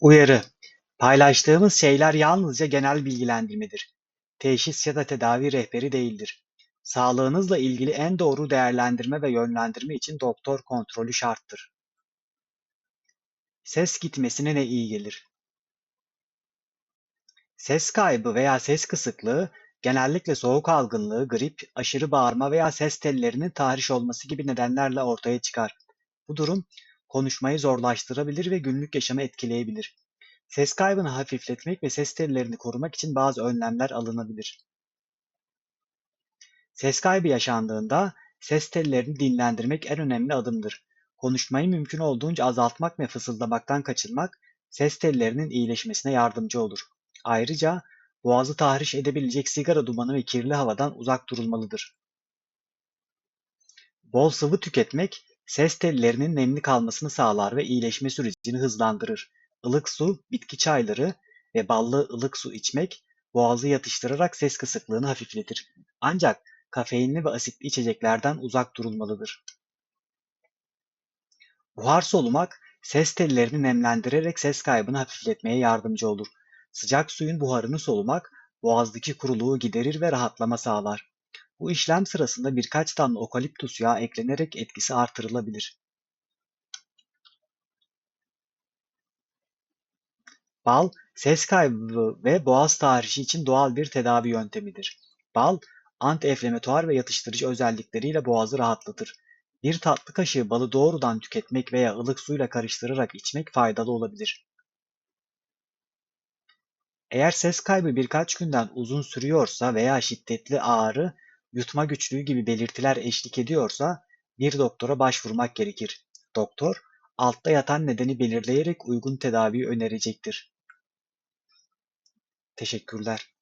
Uyarı: Paylaştığımız şeyler yalnızca genel bilgilendirmedir. Teşhis ya da tedavi rehberi değildir. Sağlığınızla ilgili en doğru değerlendirme ve yönlendirme için doktor kontrolü şarttır. Ses gitmesine ne iyi gelir? Ses kaybı veya ses kısıklığı genellikle soğuk algınlığı, grip, aşırı bağırma veya ses tellerinin tahriş olması gibi nedenlerle ortaya çıkar. Bu durum konuşmayı zorlaştırabilir ve günlük yaşamı etkileyebilir. Ses kaybını hafifletmek ve ses tellerini korumak için bazı önlemler alınabilir. Ses kaybı yaşandığında ses tellerini dinlendirmek en önemli adımdır. Konuşmayı mümkün olduğunca azaltmak ve fısıldamaktan kaçınmak ses tellerinin iyileşmesine yardımcı olur. Ayrıca boğazı tahriş edebilecek sigara dumanı ve kirli havadan uzak durulmalıdır. Bol sıvı tüketmek ses tellerinin nemli kalmasını sağlar ve iyileşme sürecini hızlandırır. Ilık su, bitki çayları ve ballı ılık su içmek boğazı yatıştırarak ses kısıklığını hafifletir. Ancak kafeinli ve asitli içeceklerden uzak durulmalıdır. Buhar solumak ses tellerini nemlendirerek ses kaybını hafifletmeye yardımcı olur. Sıcak suyun buharını solumak boğazdaki kuruluğu giderir ve rahatlama sağlar. Bu işlem sırasında birkaç damla okaliptus yağı eklenerek etkisi artırılabilir. Bal, ses kaybı ve boğaz tahrişi için doğal bir tedavi yöntemidir. Bal, anti-enflamatuar ve yatıştırıcı özellikleriyle boğazı rahatlatır. Bir tatlı kaşığı balı doğrudan tüketmek veya ılık suyla karıştırarak içmek faydalı olabilir. Eğer ses kaybı birkaç günden uzun sürüyorsa veya şiddetli ağrı, yutma güçlüğü gibi belirtiler eşlik ediyorsa bir doktora başvurmak gerekir. Doktor, altta yatan nedeni belirleyerek uygun tedaviyi önerecektir. Teşekkürler.